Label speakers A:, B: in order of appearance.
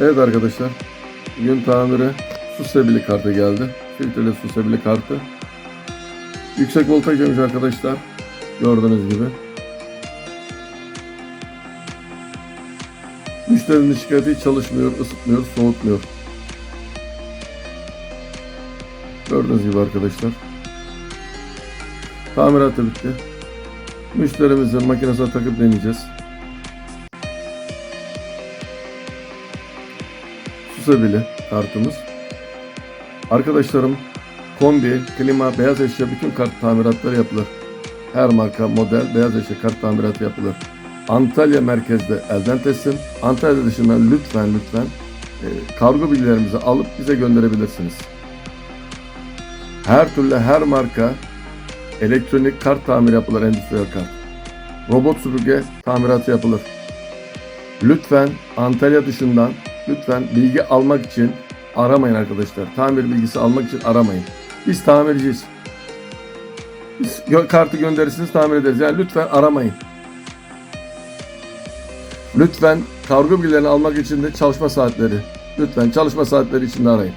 A: Evet arkadaşlar. Bugün tamiri su kartı geldi. Filtreli su kartı. Yüksek voltaj yemiş arkadaşlar. Gördüğünüz gibi. Müşterinin şikayeti çalışmıyor, ısıtmıyor, soğutmuyor. Gördüğünüz gibi arkadaşlar. Tamirat da bitti. Müşterimizin makinesine takıp deneyeceğiz. Susabili kartımız. Arkadaşlarım kombi, klima, beyaz eşya bütün kart tamiratları yapılır. Her marka, model, beyaz eşya kart tamiratı yapılır. Antalya merkezde elden teslim. Antalya dışından lütfen lütfen e, kargo bilgilerimizi alıp bize gönderebilirsiniz. Her türlü her marka elektronik kart tamiri yapılır, endüstriyel kart. Robot süpürge tamiratı yapılır. Lütfen Antalya dışından lütfen bilgi almak için aramayın arkadaşlar. Tamir bilgisi almak için aramayın. Biz tamirciyiz. Biz kartı gönderirsiniz tamir ederiz. Yani lütfen aramayın. Lütfen kargo bilgilerini almak için de çalışma saatleri. Lütfen çalışma saatleri içinde arayın.